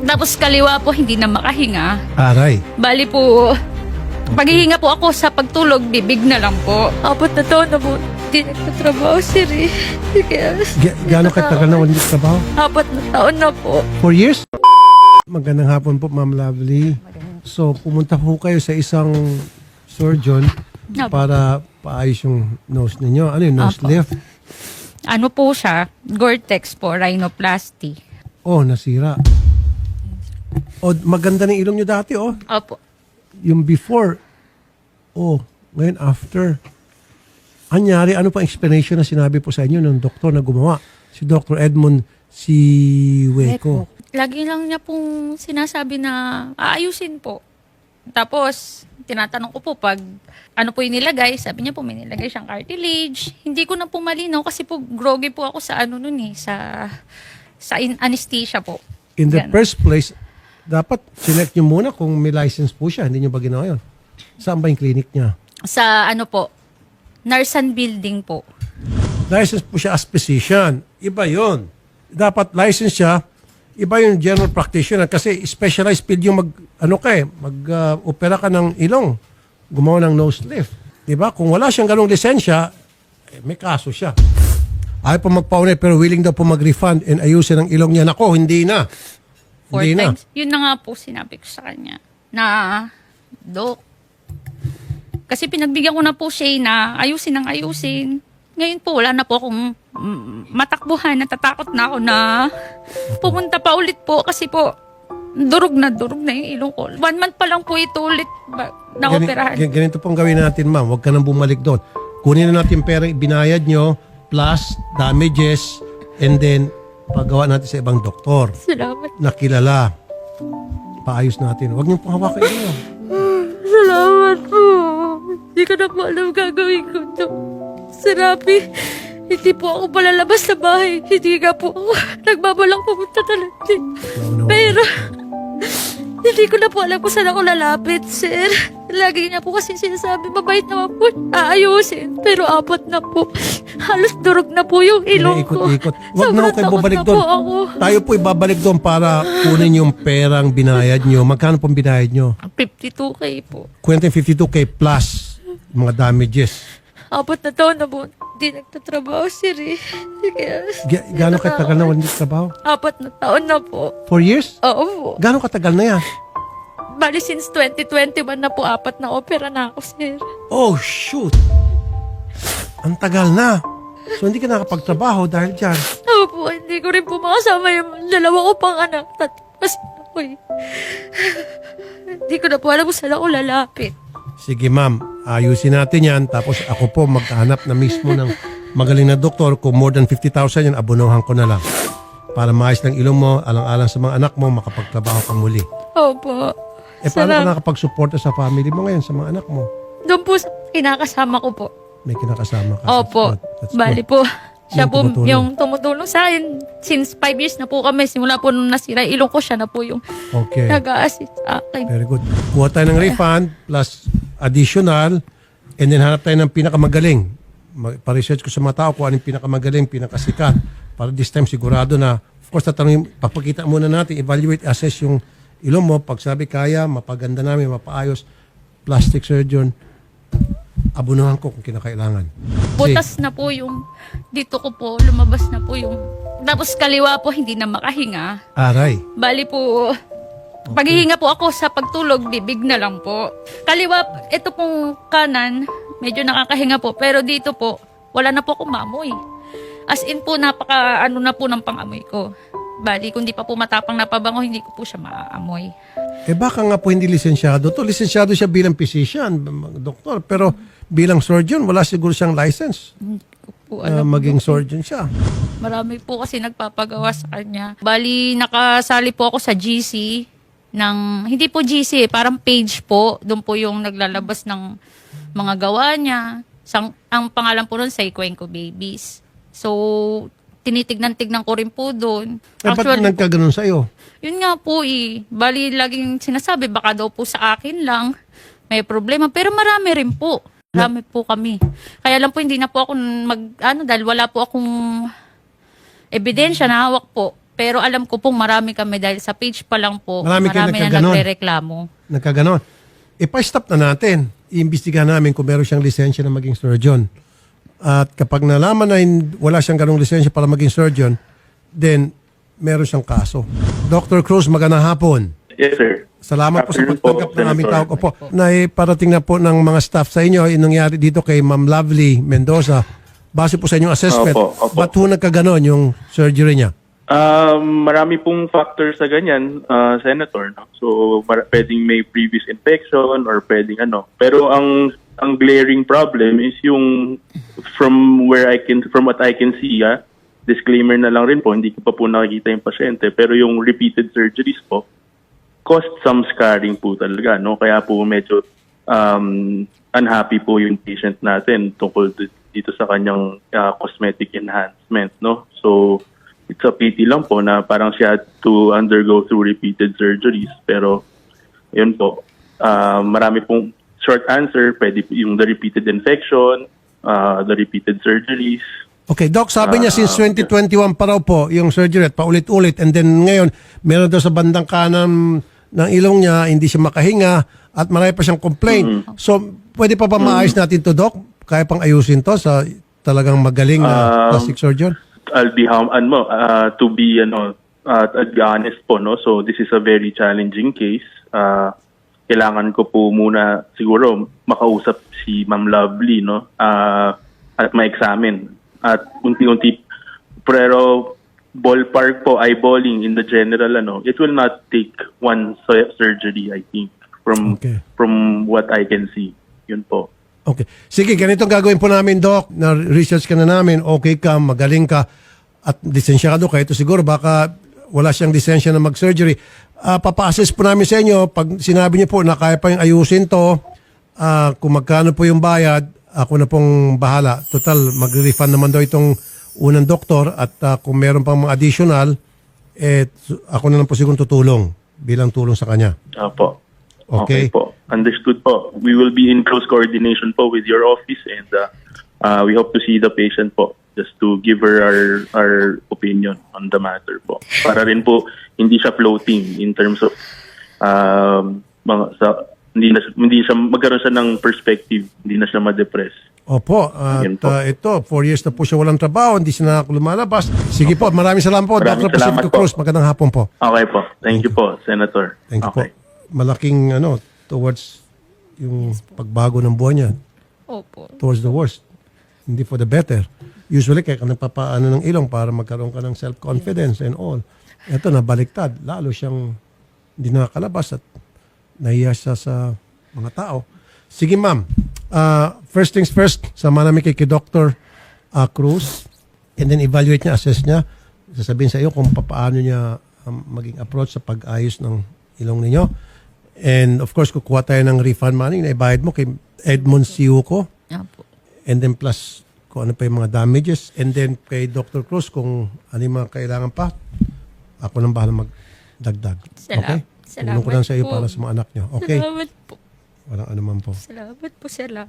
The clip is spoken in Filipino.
Tapos kaliwa po, hindi na makahinga. Aray. Bali po, paghihinga po ako sa pagtulog, bibig na lang po. Apat na taon na po, hindi nagtatrabaho sir eh. Kaya, Ga- gaano katagal na walang trabaho? apat na taon na po. Four years? Magandang hapon po, Ma'am Lovely. So, pumunta po kayo sa isang surgeon Apo. para paayos yung nose ninyo. Ano yung nose Apo. lift? Ano po siya? Gore-Tex po, rhinoplasty. Oh, nasira. Oh, maganda ng ilong nyo dati, oh. Opo. Yung before. Oh, ngayon after. Anyari, ano pa explanation na sinabi po sa inyo ng doktor na gumawa? Si Dr. Edmond si Weko. Lagi lang niya pong sinasabi na aayusin po. Tapos, tinatanong ko po pag ano po yung nilagay, sabi niya po may nilagay siyang cartilage. Hindi ko na po malinaw kasi po groggy po ako sa ano nun eh, sa sa in- anesthesia po. In the Yan. first place, dapat select nyo muna kung may license po siya. Hindi nyo ba ginawa yun? Saan ba yung clinic niya? Sa ano po, Narsan Building po. License po siya as physician. Iba yon. Dapat license siya. Iba yung general practitioner kasi specialized field yung mag, ano ka eh, mag-opera ka ng ilong. Gumawa ng nose lift. Diba? Kung wala siyang ganong lisensya, eh, may kaso siya. Ayaw pa magpaunay pero willing daw po mag-refund and ayusin ang ilong niya. Nako, hindi na. Four hindi na. times. Yun na nga po sinabi ko sa kanya. Na, Dok, kasi pinagbigyan ko na po siya na ayusin ang ayusin. Ngayon po, wala na po akong matakbuhan. Natatakot na ako na pumunta pa ulit po kasi po, durog na durog na yung ilong ko. One month pa lang po ito ulit na-operahan. Gani- ganito pong gawin natin, ma'am. Huwag ka nang bumalik doon. Kunin na natin pera binayad nyo plus damages and then paggawa natin sa ibang doktor Salamat. na kilala. Paayos natin. Huwag niyo pong hawakan inyo. Salamat po. Hindi ko na po alam gagawin ko to. Sarabi, hindi po ako palalabas sa bahay. Hindi nga po ako nagbabalang pumunta talaga. Pero, hindi ko na po alam kung saan ako lalapit, sir. Lagi niya po kasi sinasabi, mabait naman po, aayusin. Pero apat na po. Halos durog na po yung ilong ko. Ikot-ikot. Huwag na Sobrang ako kayo takot babalik na doon. po ako. Tayo po ibabalik doon para kunin yung perang binayad nyo. Magkano pong binayad nyo? 52k po. Kwenta yung 52k plus mga damages. Apat na taon na po. Hindi nagtatrabaho, sir eh. Kaya, Ga- Gaano katagal na walang trabaho? Apat na taon na po. Four years? Oo po. Gaano katagal na yan? Bali since 2021 na po, apat na opera na ako, sir. Oh, shoot! Ang tagal na. So, hindi ka nakapagtrabaho dahil dyan. Oo po, hindi ko rin po makasama yung dalawa ko pang anak. Tapos ako eh. Hindi ko na po alam kung saan ako lalapit. Sige, ma'am. Ayusin natin yan. Tapos ako po maghahanap na mismo ng magaling na doktor. Kung more than 50,000 yan, abunuhan ko na lang. Para maayos ng ilong mo, alang-alang sa mga anak mo, makapagtrabaho ka muli. Opo. Eh, paano ka Sarap. nakapag-suporta sa family mo ngayon, sa mga anak mo? Doon po sa kinakasama ko po. May kinakasama ka. Opo. That's good. That's Bali good. po. Siya Yung po tumutulong. yung tumutulong sa akin. Since five years na po kami, simula po nung nasira yung ilong ko, siya na po yung Okay. nag-a-assist sa akin. Very good. Kuha tayo ng refund plus additional and then hanap tayo ng pinakamagaling. Mag- Pa-research ko sa mga tao kung anong pinakamagaling, pinakasikat. Para this time sigurado na, of course, tatanungin, papakita muna natin, evaluate, assess yung ilong mo. Pag sabi kaya, mapaganda namin, mapaayos, plastic surgeon, abunuhan ko kung kinakailangan. Butas na po yung dito ko po, lumabas na po yung tapos kaliwa po hindi na makahinga. Aray. Bali po, paghihinga po ako sa pagtulog, bibig na lang po. Kaliwa, ito pong kanan, medyo nakakahinga po. Pero dito po, wala na po akong maamoy. As in po, napaka ano na po ng pangamoy ko. Bali, kung di pa po matapang na pabango, hindi ko po siya maaamoy. Eh baka nga po hindi lisensyado to. Lisensyado siya bilang physician, doktor. Pero bilang surgeon, wala siguro siyang license. Hindi ko po na alam. maging surgeon siya. Marami po kasi nagpapagawa sa kanya. Bali, nakasali po ako sa GC ng, hindi po GC, parang page po. Doon po yung naglalabas ng mga gawa niya. Sang, ang pangalan po nun, Saikwenko Babies. So, tinitignan-tignan ko rin po doon. Eh, ba't nagkaganon sa'yo? yun nga po eh. Bali, laging sinasabi, baka daw po sa akin lang may problema. Pero marami rin po. Marami po kami. Kaya lang po, hindi na po ako mag, ano, dahil wala po akong ebidensya na hawak po. Pero alam ko pong marami kami dahil sa page pa lang po, Marami kayo marami na nagkaganon. nagre-reklamo. Nagkaganon. Ipa-stop na natin. Iimbestigahan namin kung meron siyang lisensya na maging surgeon. At kapag nalaman na hin- wala siyang ganong lisensya para maging surgeon, then meron siyang kaso. Dr. Cruz, magandang hapon. Yes, sir. Salamat po sa Afternoon pagtanggap ng aming Senator. tawag. Opo, naiparating na po ng mga staff sa inyo yung nangyari dito kay Ma'am Lovely Mendoza. Base po sa inyong assessment, Opo, opo. ba't ho nagkaganon yung surgery niya? Um, marami pong factors sa ganyan, uh, Senator. No? So, mar- pwedeng may previous infection or pwedeng ano. Pero ang ang glaring problem is yung from where I can from what I can see, ah, disclaimer na lang rin po, hindi ko pa po nakikita yung pasyente, pero yung repeated surgeries po caused some scarring po talaga, no? Kaya po medyo um, unhappy po yung patient natin tungkol dito sa kanyang uh, cosmetic enhancement, no? So, it's a pity lang po na parang siya had to undergo through repeated surgeries. Pero, yun po, uh, marami pong short answer, pwede yung the repeated infection, uh, the repeated surgeries, Okay, Doc, sabi niya Ah, since 2021 pa raw po yung surgery at paulit-ulit and then ngayon meron daw sa bandang kanan ng ilong niya, hindi siya makahinga at marami pa siyang complaint. Mm-hmm. So, pwede pa ba maayos natin to, Doc? Kaya pang ayusin to sa talagang magaling na Um, plastic surgeon? I'll be hum ano uh, to be ano uh, be honest po no? So this is a very challenging case. Uh, kailangan ko po muna siguro makausap si Ma'am Lovely no? Uh, at ma-examine. At unti-unti pero ballpark po eyeballing in the general ano it will not take one su- surgery I think from Okay. from what I can see. Yun po Okay. Sige, ganito ang gagawin po namin, Doc. Na-research ka na namin, okay ka, magaling ka, at lisensyado ka. Ito siguro, baka wala siyang lisensya na mag-surgery. Ah, papa-assess po namin sa inyo, pag sinabi niyo po na kaya pa yung ayusin to, ah, kung magkano po yung bayad, ako na pong bahala. Total, magre-refund naman daw itong unang doktor at ah, kung meron pang mga additional, eh, ako na lang po siguro tutulong bilang tulong sa kanya. Opo. Okay. po. Understood po. We will be in close coordination po with your office and uh, uh, we hope to see the patient po just to give her our our opinion on the matter po. Para rin po hindi siya floating in terms of um, mga sa hindi na hindi siya magkaroon siya ng perspective, hindi na siya ma-depress. Opo, at po. uh, ito, four years na po siya walang trabaho, hindi siya nakaka- lumalabas. Sige po, maraming salamat po, Maraming Dr. salamat Pacifico po. Cruz. Magandang hapon po. Okay po. Thank you po, Senator. Thank you okay. po. Malaking ano, towards yung pagbago ng buhay niya, Opo. towards the worst. Hindi for the better. Usually, kaya ka nagpapaano ng ilong para magkaroon ka ng self-confidence and all. Ito, nabaliktad. Lalo siyang hindi nakakalabas at nahiya siya sa mga tao. Sige, ma'am. Ah, first things first, sama namin kay, kay Dr. ah, Cruz and then evaluate niya, assess niya. Sasabihin sa iyo kung paano niya um, maging approach sa pag-ayos ng ilong ninyo. And of course, kukuha tayo ng refund money na ibayad mo kay Edmond Siuko Opo. and then plus kung ano pa yung mga damages and then kay Dr. Cruz kung ano yung mga kailangan pa ako nang bahala magdagdag. Salamat. Okay? Tulong ko lang sa iyo po. para sa mga anak niyo. Okay? Salamat po. Walang anuman po. Salamat po, sila.